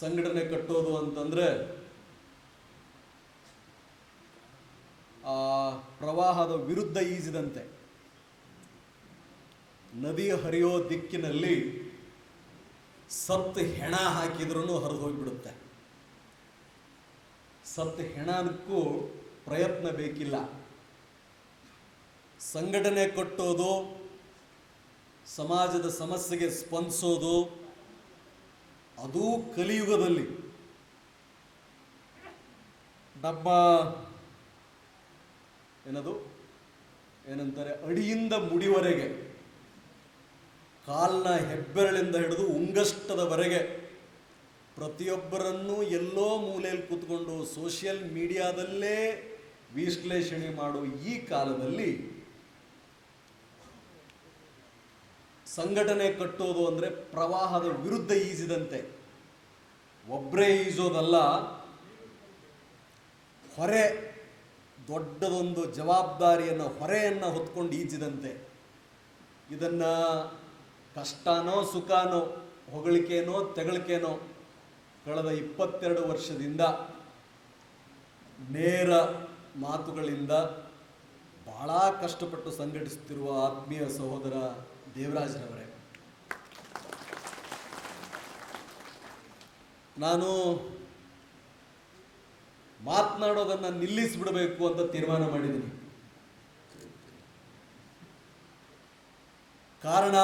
ಸಂಘಟನೆ ಕಟ್ಟೋದು ಅಂತಂದರೆ, ಆ ಪ್ರವಾಹದ ವಿರುದ್ಧ ಈಜಿದಂತೆ, ನದಿ ಹರಿಯೋ ದಿಕ್ಕಿನಲ್ಲಿ ಸತ್ತು ಹೆಣ ಹಾಕಿದ್ರೂ ಹರಿದು ಹೋಗಿಬಿಡುತ್ತೆ. ಸತ್ತು ಹೆಣಕ್ಕೂ ಪ್ರಯತ್ನ ಬೇಕಿಲ್ಲ. ಸಂಘಟನೆ ಕಟ್ಟೋದು, ಸಮಾಜದ ಸಮಸ್ಯೆಗೆ ಸ್ಪಂದಿಸೋದು ಅದೂ ಕಲಿಯುಗದಲ್ಲಿ. ನಮ್ಮ ಏನದು? ಏನಂತಾರೆ? ಅಡಿಯಿಂದ ಮುಡಿವರೆಗೆ. ಕಾಲ್ನ ಹೆಬ್ಬೆರಳಿಂದ ಹಿಡಿದು ಉಂಗಷ್ಟದವರೆಗೆ. ಪ್ರತಿಯೊಬ್ಬರನ್ನೂ ಎಲ್ಲೋ ಮೂಲೆಯಲ್ಲಿ ಕೂತ್ಕೊಂಡು ಸೋಷಿಯಲ್ ಮೀಡಿಯಾದಲ್ಲೇ ವಿಶ್ಲೇಷಣೆ ಮಾಡೋ ಈ ಕಾಲದಲ್ಲಿ ಸಂಘಟನೆ ಕಟ್ಟೋದು ಅಂದರೆ ಪ್ರವಾಹದ ವಿರುದ್ಧ ಈಜಿದಂತೆ ಒಬ್ಬರೇ ಈಜೋದಲ್ಲ, ಹೊರೆ, ದೊಡ್ಡದೊಂದು ಜವಾಬ್ದಾರಿಯನ್ನು, ಹೊರೆಯನ್ನು ಹೊತ್ಕೊಂಡು ಈಜಿದಂತೆ. ಇದನ್ನು ಕಷ್ಟನೋ ಸುಖನೋ ಹೊಗಳಿಕೆನೋ ತೆಗಳಿಕೆನೋ ಕಳೆದ ಇಪ್ಪತ್ತೆರಡು ವರ್ಷದಿಂದ ನೇರ ಮಾತುಗಳಿಂದ ಭಾಳ ಕಷ್ಟಪಟ್ಟು ಸಂಘಟಿಸುತ್ತಿರುವ ಆತ್ಮೀಯ ಸಹೋದರ ದೇವರಾಜ್ರವರೇ ನಾನು ಮಾತನಾಡೋದನ್ನು ನಿಲ್ಲಿಸಿಬಿಡಬೇಕು ಅಂತ ತೀರ್ಮಾನ ಮಾಡಿದ್ದೀನಿ. ಕಾರಣ,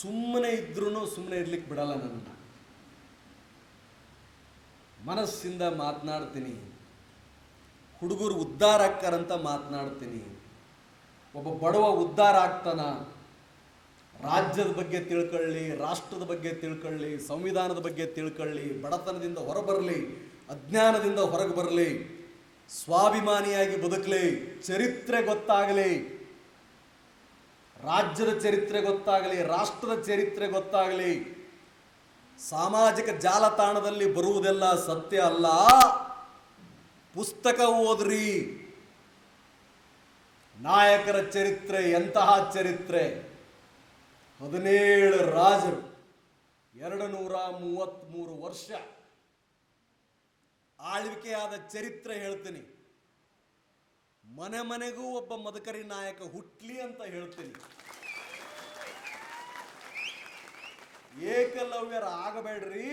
ಸುಮ್ಮನೆ ಇದ್ರೂ ಸುಮ್ಮನೆ ಇರ್ಲಿಕ್ಕೆ ಬಿಡಲ್ಲ ನನ್ನ ಮನಸ್ಸಿಂದ ಮಾತನಾಡ್ತೀನಿ. ಹುಡುಗರು ಉದ್ಧಾರ ಅಕ್ಕರಂತ ಮಾತನಾಡ್ತೀನಿ. ಒಬ್ಬ ಬಡವ ಉದ್ಧಾರ ಆಗ್ತಾನ? ರಾಜ್ಯದ ಬಗ್ಗೆ ತಿಳ್ಕೊಳ್ಳಿ, ರಾಷ್ಟ್ರದ ಬಗ್ಗೆ ತಿಳ್ಕೊಳ್ಳಿ, ಸಂವಿಧಾನದ ಬಗ್ಗೆ ತಿಳ್ಕೊಳ್ಳಿ, ಬಡತನದಿಂದ ಹೊರಬರಲಿ, ಅಜ್ಞಾನದಿಂದ ಹೊರಗೆ ಬರಲಿ, ಸ್ವಾಭಿಮಾನಿಯಾಗಿ ಬದುಕಲಿ, ಚರಿತ್ರೆ ಗೊತ್ತಾಗಲಿ, ರಾಜ್ಯದ ಚರಿತ್ರೆ ಗೊತ್ತಾಗಲಿ, ರಾಷ್ಟ್ರದ ಚರಿತ್ರೆ ಗೊತ್ತಾಗಲಿ, ಸಾಮಾಜಿಕ ಜಾಲತಾಣದಲ್ಲಿ ಬರುವುದೆಲ್ಲ ಸತ್ಯ ಅಲ್ಲ. ಪುಸ್ತಕ ಓದ್ರಿ. ನಾಯಕರ ಚರಿತ್ರೆ, ಎಂತಹ ಚರಿತ್ರೆ? ಹದಿನೇಳು ರಾಜರು, ಎರಡು ನೂರ ಮೂವತ್ತ್ಮೂರು ವರ್ಷ. ಆಳ್ವಿಕೆಯಾದ ಚರಿತ್ರೆ ಹೇಳ್ತೀನಿ. ಮನೆ ಮನೆಗೂ ಒಬ್ಬ ಮದಕರಿ ನಾಯಕ ಹುಟ್ಲಿ ಅಂತ ಹೇಳ್ತೀನಿ. ಏಕಲವ್ಯರ ಆಗಬೇಡ್ರಿ.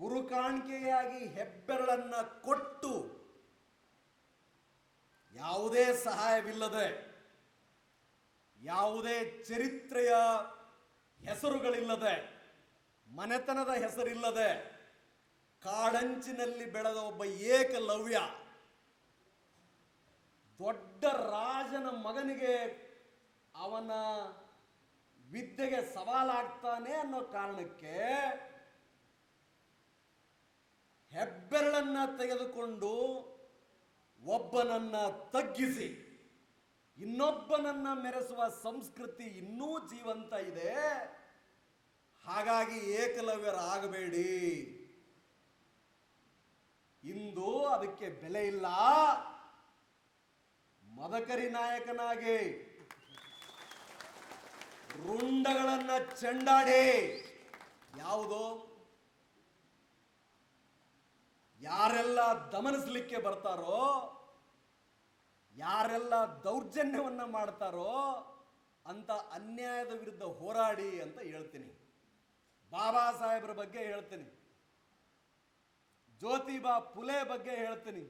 ಗುರು ಕಾಣಿಕೆಯಾಗಿ ಹೆಬ್ಬೆರಳನ್ನ ಕೊಟ್ಟು ಯಾವುದೇ ಸಹಾಯವಿಲ್ಲದೆ ಯಾವುದೇ ಚರಿತ್ರೆಯ ಹೆಸರುಗಳಿಲ್ಲದೆ, ಮನೆತನದ ಹೆಸರಿಲ್ಲದೆ, ಕಾಡಂಚಿನಲ್ಲಿ ಬೆಳೆದ ಒಬ್ಬ ಏಕಲವ್ಯ ದೊಡ್ಡ ರಾಜನ ಮಗನಿಗೆ ಅವನ ವಿದ್ಯೆಗೆ ಸವಾಲಾಗ್ತಾನೆ ಅನ್ನೋ ಕಾರಣಕ್ಕೆ ಹೆಬ್ಬೆರಳನ್ನ ತೆಗೆದುಕೊಂಡು ಒಬ್ಬನನ್ನ ತಗ್ಗಿಸಿ, ಇನ್ನೊಬ್ಬನನ್ನ ಮೆರೆಸುವ ಸಂಸ್ಕೃತಿ ಇನ್ನೂ ಜೀವಂತ ಇದೆ. ಹಾಗಾಗಿ ಏಕಲವ್ಯರಾಗಬೇಡಿ. ಇಂದು ಅದಕ್ಕೆ ಬೆಲೆ ಇಲ್ಲ. ಮದಕರಿ ನಾಯಕನಾಗಿ ರುಂಡಗಳನ್ನ ಚೆಂಡಾಡಿ, ಯಾವುದು? ಯಾರೆಲ್ಲ ದಮನಿಸ್ಲಿಕ್ಕೆ ಬರ್ತಾರೋ, ಯಾರೆಲ್ಲ ದೌರ್ಜನ್ಯವನ್ನ ಮಾಡ್ತಾರೋ ಅಂತ ಅನ್ಯಾಯದ ವಿರುದ್ಧ ಹೋರಾಡಿ ಅಂತ ಹೇಳ್ತೀನಿ. ಬಾಬಾ ಸಾಹೇಬ್ರ ಬಗ್ಗೆ ಹೇಳ್ತೀನಿ. ಜ್ಯೋತಿಬಾ ಪುಲೆ ಬಗ್ಗೆ ಹೇಳ್ತೀನಿ.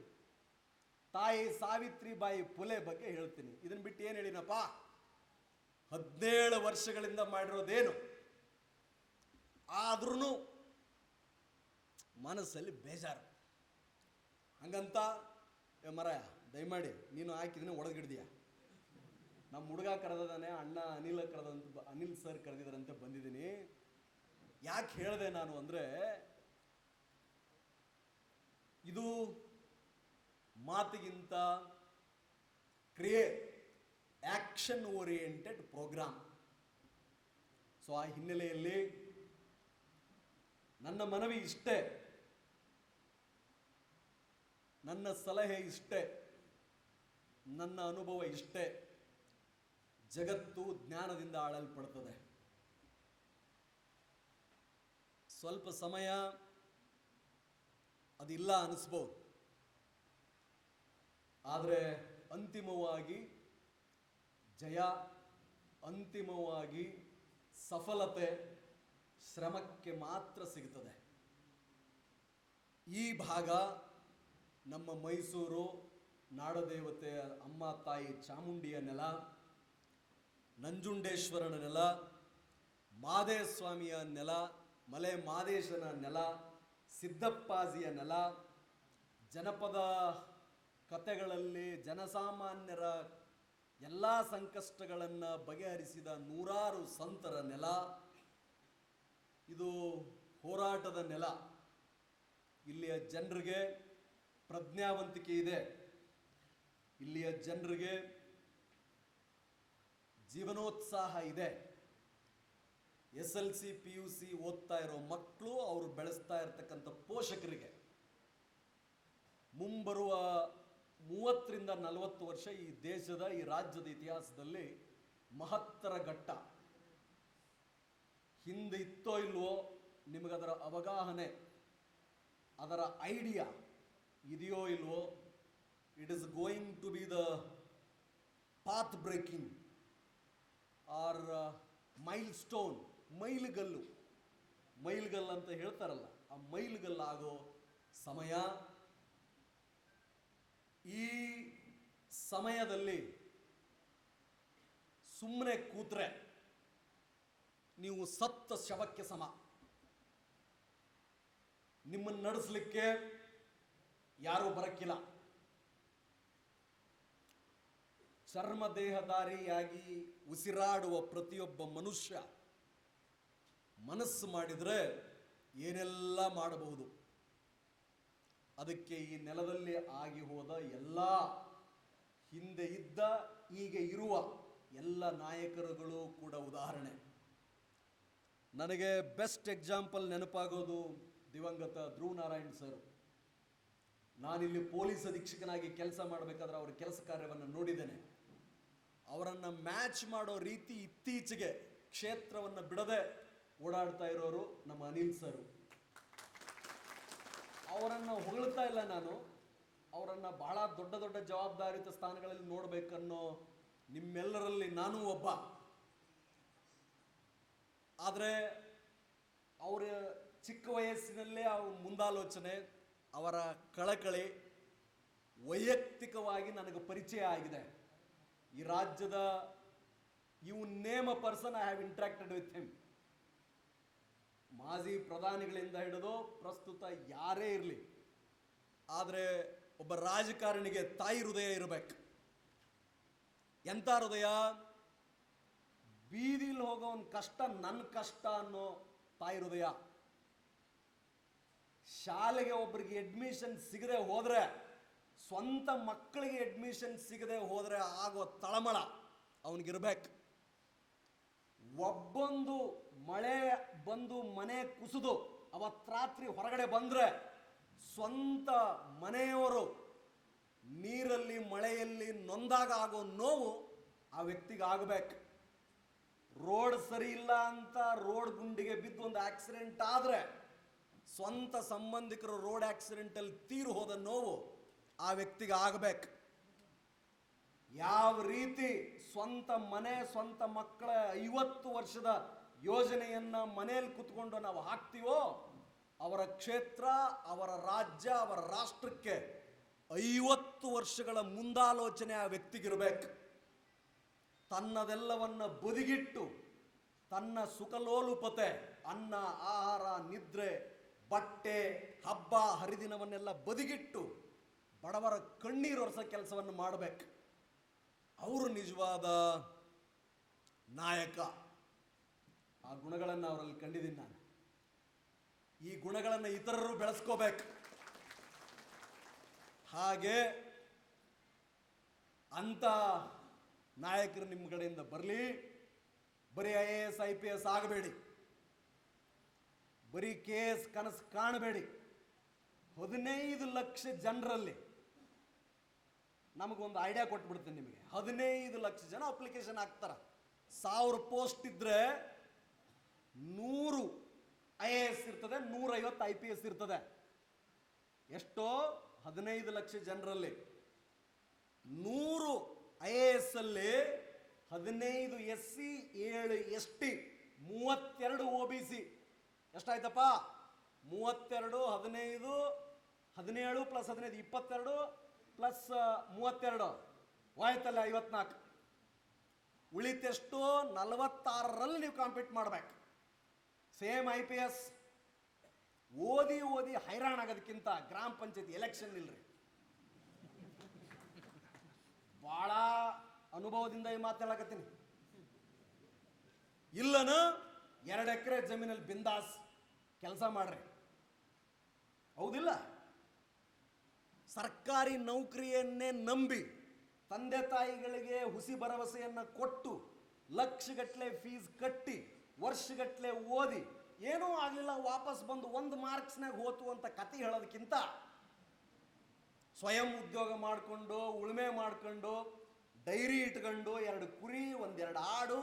ತಾಯಿ ಸಾವಿತ್ರಿಬಾಯಿ ಪುಲೆ ಬಗ್ಗೆ ಹೇಳ್ತೀನಿ. ಇದನ್ನ ಬಿಟ್ಟು ಏನು ಹೇಳಿನಪ್ಪ? ಹದಿನೇಳು ವರ್ಷಗಳಿಂದ ಮಾಡಿರೋದೇನು? ಆದ್ರೂ ಮನಸ್ಸಲ್ಲಿ ಬೇಜಾರು. ಹಂಗಂತ, ಏ ಮರ ದಯಮಾಡಿ, ನೀನು ಹಾಕಿದ್ರೆ ಒಡೆದ್ಗಿಡ್ದೀಯ ನಮ್ಮ ಹುಡುಗ ಕರೆದಾನೆ ಅಣ್ಣ ಅನಿಲ ಕರೆದಂತ ಅನಿಲ್ ಸರ್ ಕರೆದಿದ್ದಾರಂತೆ ಬಂದಿದ್ದೀನಿ. ಯಾಕೆ ಹೇಳಿದೆ ನಾನು ಅಂದರೆ, ಇದು ಮಾತಿಗಿಂತ ಕ್ರಿಯೆ ಆ್ಯಕ್ಷನ್ ಓರಿಯೆಂಟೆಡ್ ಪ್ರೋಗ್ರಾಮ್ ಸೊ ಆ ಹಿನ್ನೆಲೆಯಲ್ಲಿ ನನ್ನ ಮನವಿ ಇಷ್ಟೇ. ನನ್ನ ಸಲಹೆ ಇಷ್ಟೇ, ನನ್ನ ಅನುಭವ ಇಷ್ಟೇ, ಜಗತ್ತು ಜ್ಞಾನದಿಂದ ಆಳಲ್ಪಡ್ತದೆ. ಸ್ವಲ್ಪ ಸಮಯ ಅದಿಲ್ಲ ಅನಿಸ್ಬೋದು. ಆದರೆ ಅಂತಿಮವಾಗಿ ಜಯ, ಅಂತಿಮವಾಗಿ ಸಫಲತೆ ಶ್ರಮಕ್ಕೆ ಮಾತ್ರ ಸಿಗುತ್ತದೆ ಈ ಭಾಗ ನಮ್ಮ ಮೈಸೂರು ನಾಡದೇವತೆಯ ಅಮ್ಮ ತಾಯಿ ಚಾಮುಂಡಿಯ ನೆಲ, ನಂಜುಂಡೇಶ್ವರನ ನೆಲ, ಮಾದೇಸ್ವಾಮಿಯ ನೆಲ, ಮಲೆ ಮಾದೇಶನ ನೆಲ, ಸಿದ್ದಪ್ಪಾಜಿಯ ನೆಲ, ಜನಪದ ಕಥೆಗಳಲ್ಲಿ ಜನಸಾಮಾನ್ಯರ ಎಲ್ಲ ಸಂಕಷ್ಟಗಳನ್ನು ಬಗೆಹರಿಸಿದ ನೂರಾರು ಸಂತರ ನೆಲ. ಇದು ಹೋರಾಟದ ನೆಲ. ಇಲ್ಲಿಯ ಜನರಿಗೆ ಪ್ರಜ್ಞಾವಂತಿಕೆ ಇದೆ. ಇಲ್ಲಿಯ ಜನರಿಗೆ ಜೀವನೋತ್ಸಾಹ ಇದೆ. S L C, P U C ಓದ್ತಾ ಇರೋ ಮಕ್ಕಳು ಅವರು ಬೆಳೆಸ್ತಾ ಇರತಕ್ಕಂಥ ಪೋಷಕರಿಗೆ ಮುಂಬರುವ ಮೂವತ್ತರಿಂದ ನಲವತ್ತು ವರ್ಷ ಈ ದೇಶದ, ಈ ರಾಜ್ಯದ ಇತಿಹಾಸದಲ್ಲಿ ಮಹತ್ತರ ಘಟ್ಟ. ಹಿಂದೆ ಇತ್ತೋ ಇಲ್ವೋ ನಿಮಗದರ ಅವಗಾಹನೆ, ಅದರ ಐಡಿಯಾ. ಇದೆಯೋ ಇಲ್ವೋ it is going to be the path breaking or milestone ಮೈಲುಗಲ್ಲು. ಮೈಲ್ಗಲ್ಲು ಅಂತ ಹೇಳ್ತಾರಲ್ಲ, ಆ ಮೈಲುಗಲ್ಲು ಆಗೋ ಸಮಯ ಈ ಸಮಯದಲ್ಲಿ ಸುಮ್ಮನೆ ಕೂತ್ರೆ ನೀವು ಸತ್ತ ಶವಕ್ಕೆ ಸಮ. ನಿಮ್ಮನ್ನು ನಡೆಸಲಿಕ್ಕೆ ಯಾರೂ ಬರಕ್ಕಿಲ್ಲ. ಚರ್ಮ ದೇಹಧಾರಿಯಾಗಿ ಉಸಿರಾಡುವ ಪ್ರತಿಯೊಬ್ಬ ಮನುಷ್ಯ ಮನಸ್ಸು ಮಾಡಿದರೆ ಏನೆಲ್ಲ ಮಾಡಬಹುದು? ಅದಕ್ಕೆ ಈ ನೆಲದಲ್ಲಿ ಆಗಿ ಹೋದ ಎಲ್ಲ ಹಿಂದೆ ಇದ್ದ ಈಗ ಇರುವ ಎಲ್ಲ ನಾಯಕರುಗಳು ಕೂಡ ಉದಾಹರಣೆ. ನನಗೆ ಬೆಸ್ಟ್ ಎಕ್ಸಾಂಪಲ್ ನೆನಪಾಗೋದು ದಿವಂಗತ ಧ್ರುವ ನಾರಾಯಣ್ ಸರ್. ನಾನಿಲ್ಲಿ ಪೊಲೀಸ್ ಅಧೀಕ್ಷಕನಾಗಿ ಕೆಲಸ ಮಾಡಬೇಕಾದ್ರೆ ಅವರ ಕೆಲಸ ಕಾರ್ಯವನ್ನು ನೋಡಿದ್ದೇನೆ. ಅವರನ್ನು ಮ್ಯಾಚ್ ಮಾಡೋ ರೀತಿ ಇತ್ತೀಚೆಗೆ ಕ್ಷೇತ್ರವನ್ನು ಬಿಡದೆ ಓಡಾಡ್ತಾ ಇರೋರು ನಮ್ಮ ಅನಿಲ್ ಸರ್. ಅವರನ್ನು ಹೊಗಳ್ತಾ ಇಲ್ಲ ನಾನು. ಅವರನ್ನು ಬಹಳ ದೊಡ್ಡ ದೊಡ್ಡ ಜವಾಬ್ದಾರಿತ ಸ್ಥಾನಗಳಲ್ಲಿ ನೋಡಬೇಕನ್ನೋ ನಿಮ್ಮೆಲ್ಲರಲ್ಲಿ ನಾನೂ ಒಬ್ಬ. ಆದರೆ ಅವರ ಚಿಕ್ಕ ವಯಸ್ಸಿನಲ್ಲೇ ಅವ್ರ ಮುಂದಾಲೋಚನೆ ಅವರ ಕಳಕಳಿ ವೈಯಕ್ತಿಕವಾಗಿ ನನಗೆ ಪರಿಚಯ ಆಗಿದೆ. ಈ ರಾಜ್ಯದ you name a person I have interacted with him ಮಾಜಿ ಪ್ರಧಾನಿಗಳಿಂದ ಹಿಡಿದು ಪ್ರಸ್ತುತ ಯಾರೇ ಇರಲಿ, ಆದರೆ ಒಬ್ಬ ರಾಜಕಾರಣಿಗೆ ತಾಯಿ ಹೃದಯ ಇರಬೇಕು. ಎಂಥ ಹೃದಯ? ಬೀದಿಲಿ ಹೋಗೋನ್ ಕಷ್ಟ ನನ್ನ ಕಷ್ಟ ಅನ್ನೋ ತಾಯಿ ಹೃದಯ. ಶಾಲೆಗೆ ಒಬ್ಬರಿಗೆ ಅಡ್ಮಿಷನ್ ಸಿಗದೆ ಹೋದ್ರೆ, ಸ್ವಂತ ಮಕ್ಕಳಿಗೆ ಅಡ್ಮಿಷನ್ ಸಿಗದೆ ಹೋದ್ರೆ ಆಗೋ ತಳಮಳ ಅವನಿಗಿರ್ಬೇಕು. ಒಬ್ಬೊಂದು ಮಳೆ ಬಂದು ಮನೆ ಕುಸಿದು ಅವತ್ತು ರಾತ್ರಿ ಹೊರಗಡೆ ಬಂದ್ರೆ ಸ್ವಂತ ಮನೆಯವರು ನೀರಲ್ಲಿ ಮಳೆಯಲ್ಲಿ ನೊಂದಾಗ ಆಗೋ ನೋವು ಆ ವ್ಯಕ್ತಿಗೆ ಆಗಬೇಕು. ರೋಡ್ ಸರಿ ಇಲ್ಲ ಅಂತ ರೋಡ್ ಗುಂಡಿಗೆ ಬಿದ್ದು ಒಂದು ಆಕ್ಸಿಡೆಂಟ್ ಆದ್ರೆ ಸ್ವಂತ ಸಂಬಂಧಿಕರು ರೋಡ್ ಆಕ್ಸಿಡೆಂಟಲ್ಲಿ ತೀರು ಹೋದ ನೋವು ಆ ವ್ಯಕ್ತಿಗೆ ಆಗಬೇಕು. ಯಾವ ರೀತಿ ಸ್ವಂತ ಮನೆ, ಸ್ವಂತ ಮಕ್ಕಳ ಐವತ್ತು ವರ್ಷದ ಯೋಜನೆಯನ್ನ ಮನೆಯಲ್ಲಿ ಕುತ್ಕೊಂಡು ನಾವು ಹಾಕ್ತೀವೋ, ಅವರ ಕ್ಷೇತ್ರ, ಅವರ ರಾಜ್ಯ, ಅವರ ರಾಷ್ಟ್ರಕ್ಕೆ ಐವತ್ತು ವರ್ಷಗಳ ಮುಂದಾಲೋಚನೆ ಆ ವ್ಯಕ್ತಿಗಿರಬೇಕು. ತನ್ನದೆಲ್ಲವನ್ನು ಬದಿಗಿಟ್ಟು, ತನ್ನ ಸುಖಲೋಲುಪತೆ, ಅನ್ನ, ಆಹಾರ, ನಿದ್ರೆ ಬಟ್ಟೆ, ಹಬ್ಬ, ಹರಿದಿನವನ್ನೆಲ್ಲ ಬದಿಗಿಟ್ಟು ಬಡವರ ಕಣ್ಣೀರು ಒರೆಸೋ ಕೆಲಸವನ್ನು ಮಾಡಬೇಕು. ಅವರು ನಿಜವಾದ ನಾಯಕ. ಆ ಗುಣಗಳನ್ನು ಅವರಲ್ಲಿ ಕಂಡಿದ್ದೀನಿ ನಾನು. ಈ ಗುಣಗಳನ್ನು ಇತರರು ಬೆಳೆಸ್ಕೋಬೇಕು. ಹಾಗೆ ಅಂತ ನಾಯಕರು ನಿಮ್ಮ ಕಡೆಯಿಂದ ಬರಲಿ. ಬರೀ I A S, I P S ಆಗಬೇಡಿ. ಬರೀ ಕೇಸ್ ಕನಸು ಕಾಣಬೇಡಿ. ಹದಿನೈದು ಲಕ್ಷ ಜನರಲ್ಲಿ ನಮಗೊಂದು ಐಡಿಯಾ ಕೊಟ್ಬಿಡ್ತೀನಿ ನಿಮಗೆ. ಹದಿನೈದು ಲಕ್ಷ ಜನ ಅಪ್ಲಿಕೇಶನ್ ಹಾಕ್ತಾರ. ಸಾವಿರ ಪೋಸ್ಟ್ ಇದ್ದರೆ ನೂರು ಐ ಎ ಎಸ್ ಇರ್ತದೆ, ನೂರೈವತ್ತು ಐ ಪಿ ಎಸ್ ಇರ್ತದೆ. ಎಷ್ಟೋ? ಹದಿನೈದು ಲಕ್ಷ ಜನರಲ್ಲಿ. ನೂರು ಐ ಎ ಎಸ್ ಅಲ್ಲಿ ಹದಿನೈದು ಎಸ್ ಸಿ ಏಳು ಎಸ್ ಟಿ ಮೂವತ್ತೆರಡು ಒ ಬಿ ಸಿ ಎಷ್ಟಾಯ್ತಪ್ಪ? ಮೂವತ್ತೆರಡು, ಹದಿನೈದು, ಹದಿನೇಳು ಪ್ಲಸ್ ಹದಿನೈದು, ಇಪ್ಪತ್ತೆರಡು ಪ್ಲಸ್ ಮೂವತ್ತೆರಡು. ವಾಯ್ತಲ್ಲ ಐವತ್ನಾಲ್ಕು. ಉಳಿತೆಷ್ಟು ನಲವತ್ತಾರರಲ್ಲಿ ನೀವು ಕಾಂಪೀಟ್ ಮಾಡ್ಬೇಕು. ಸೇಮ್ ಐ ಪಿ ಎಸ್ ಓದಿ ಓದಿ ಹೈರಾಣ ಆಗೋದಕ್ಕಿಂತ ಗ್ರಾಮ ಪಂಚಾಯತಿ ಎಲೆಕ್ಷನ್ ಇಲ್ರಿ ಭಾಳ ಅನುಭವದಿಂದ ಈ ಮಾತಾಡಕತ್ತೀನಿ ಇಲ್ಲನ ಎರಡು ಎಕರೆ ಜಮೀನಲ್ಲಿ ಬಿಂದಾಸ್ ಕೆಲಸ ಮಾಡ್ರಿ. ಹೌದಿಲ್ಲ? ಸರ್ಕಾರಿ ನೌಕರಿಯನ್ನೇ ನಂಬಿ ತಂದೆ ತಾಯಿಗಳಿಗೆ ಹುಸಿ ಭರವಸೆಯನ್ನ ಕೊಟ್ಟು ಲಕ್ಷಗಟ್ಟಲೆ ಫೀಸ್ ಕಟ್ಟಿ ವರ್ಷಗಟ್ಟಲೆ ಓದಿ ಏನೂ ಆಗಲಿಲ್ಲ, ವಾಪಸ್ ಬಂದು ಒಂದು ಮಾರ್ಕ್ಸ್ನಾಗ ಹೋತು ಅಂತ ಕತೆ ಹೇಳೋದಕ್ಕಿಂತ ಸ್ವಯಂ ಉದ್ಯೋಗ ಮಾಡಿಕೊಂಡು, ಉಳುಮೆ ಮಾಡ್ಕೊಂಡು, ಡೈರಿ ಇಟ್ಕೊಂಡು, ಎರಡು ಕುರಿ, ಒಂದೆರಡು ಆಡು,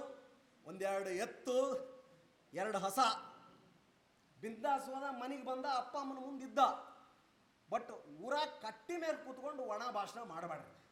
ಒಂದೆರಡು ಎತ್ತು ಎರಡು ಹಸ. ಬಿಂದಾಸ್ ಮನೆಗೆ ಬಂದ ಅಪ್ಪ ಅಮ್ಮನ ಮುಂದಿದ್ದ. ಬಟ್ ಊರ ಕಟ್ಟಿ ಮೇಲೆ ಕೂತ್ಕೊಂಡು ಒಣ ಭಾಷಣ ಮಾಡಬೇಡ್ರಿ